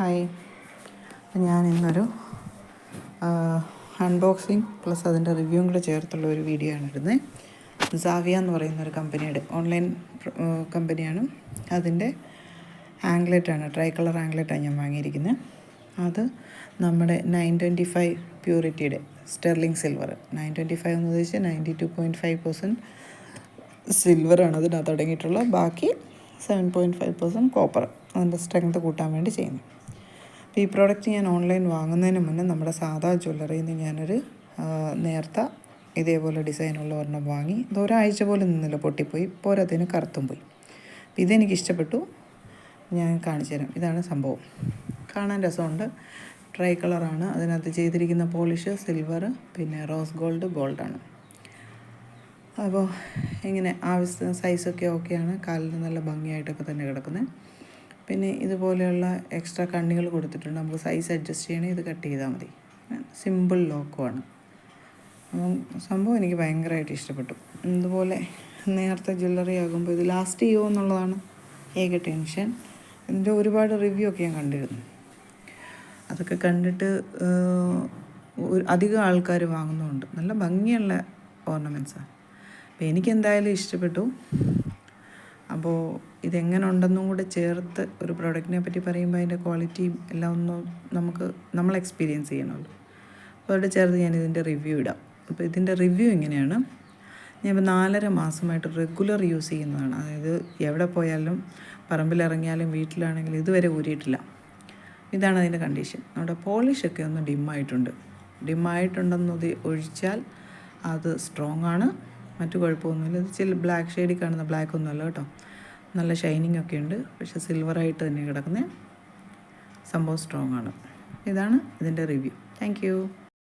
Hi. അപ്പം ഞാൻ ഇന്നൊരു അൺബോക്സിങ് പ്ലസ് അതിന്റെ റിവ്യൂ കൂടെ ചേർത്തുള്ള ഒരു വീഡിയോ ആണ് ഇടുന്നത് സാവിയ എന്ന് പറയുന്ന ഒരു കമ്പനിയുടെ ഓൺലൈൻ കമ്പനിയാണ് അതിന്റെ ആംഗ്ലറ്റാണ് ട്രൈ കളർ ആംഗ്ലറ്റാണ് ഞാൻ വാങ്ങിയിരിക്കുന്നത് അത് നമ്മുടെ nine twenty five പ്യൂരിറ്റിയുടെ sterling silver nine twenty five എന്ന് ഉദ്ദേശിച്ച് ninety two point five percent സിൽവറാണ് അതിനകത്ത് അടങ്ങിയിട്ടുള്ളത്. ബാക്കി seven point five percent copper അതിന്റെ സ്ട്രെങ്ത് കൂട്ടാൻ വേണ്ടി ചെയ്യുന്നു. ഈ പ്രോഡക്റ്റ് ഞാൻ ഓൺലൈൻ വാങ്ങുന്നതിന് മുന്നേ നമ്മുടെ സാധാ ജ്വല്ലറിയിൽ നിന്ന് ഞാനൊരു നേർത്ത ഇതേപോലെ ഡിസൈനുള്ള ഒരെണ്ണം വാങ്ങി. ഇത് ഒരാഴ്ച പോലെ നിന്നില്ല പൊട്ടിപ്പോയി. പോരാത്തതിന് കറുത്തും പോയി. ഇതെനിക്ക് ഇഷ്ടപ്പെട്ടു. ഞാൻ കാണിച്ചു തരാം. ഇതാണ് സംഭവം. കാണാൻ രസമുണ്ട്. ട്രൈ കളറാണ് അതിനകത്ത് ചെയ്തിരിക്കുന്ന പോളിഷ് സിൽവർ പിന്നെ റോസ് ഗോൾഡ് ഗോൾഡാണ് അപ്പോൾ ഇങ്ങനെ ആവശ്യ സൈസൊക്കെ ഓക്കെയാണ് കാലിന് നല്ല ഭംഗിയായിട്ടൊക്കെ തന്നെ കിടക്കുന്നത് പിന്നെ ഇതുപോലെയുള്ള എക്സ്ട്രാ കണ്ണികൾ കൊടുത്തിട്ടുണ്ട്. നമുക്ക് സൈസ് അഡ്ജസ്റ്റ് ചെയ്യണേ ഇത് കട്ട് ചെയ്താൽ മതി. സിമ്പിൾ ലോക്കുമാണ് അപ്പം സംഭവം എനിക്ക് ഭയങ്കരമായിട്ട് ഇഷ്ടപ്പെട്ടു. ഇതുപോലെ നേരത്തെ ജ്വല്ലറി ആകുമ്പോൾ ഇത് ലാസ്റ്റ് ചെയ്യുമോ എന്നുള്ളതാണ് ഏക ടെൻഷൻ ഇതിന്റെ ഒരുപാട് റിവ്യൂ ഒക്കെ ഞാൻ കണ്ടിരുന്നു. അതൊക്കെ കണ്ടിട്ട് അധികം ആൾക്കാർ വാങ്ങുന്നുണ്ട്. നല്ല ഭംഗിയുള്ള ഓർണമെന്റ്സാണ് അപ്പോൾ എനിക്കെന്തായാലും ഇഷ്ടപ്പെട്ടു. അപ്പോൾ ഇതെങ്ങനെ ഉണ്ടെന്നും കൂടെ ചേർത്ത് ഒരു പ്രോഡക്റ്റിനെ പറ്റി പറയുമ്പോൾ അതിന്റെ ക്വാളിറ്റിയും എല്ലാം ഒന്നും നമുക്ക് നമ്മൾ എക്സ്പീരിയൻസ് ചെയ്യണമല്ലോ. അപ്പോൾ അവിടെ ചേർത്ത് ഞാൻ ഇതിന്റെ റിവ്യൂ ഇടാം. അപ്പോൾ ഇതിന്റെ റിവ്യൂ ഇങ്ങനെയാണ് ഞാൻ ഇപ്പോൾ നാലര മാസമായിട്ട് റെഗുലർ യൂസ് ചെയ്യുന്നതാണ്. അതായത് എവിടെ പോയാലും പറമ്പിലിറങ്ങിയാലും വീട്ടിലാണെങ്കിലും ഇതുവരെ ഊരിയിട്ടില്ല. ഇതാണ് അതിന്റെ കണ്ടീഷൻ നമ്മുടെ പോളിഷൊക്കെ ഒന്ന് ഡിമ്മായിട്ടുണ്ട് ഡിമ്മായിട്ടുണ്ടെന്നത് ഒഴിച്ചാൽ അത് സ്ട്രോങ് ആണ്. മറ്റു കുഴപ്പമൊന്നുമില്ല. ഇത് ചില ബ്ലാക്ക് ഷെയ്ഡിൽ കാണുന്ന ബ്ലാക്ക് ഒന്നുമല്ല കേട്ടോ. നല്ല ഷൈനിങ് ഒക്കെ ഉണ്ട്. പക്ഷെ സിൽവറായിട്ട് തന്നെ കിടക്കുന്നത് സംഭവം സ്ട്രോങ് ആണ്. ഇതാണ് ഇതിന്റെ റിവ്യൂ താങ്ക്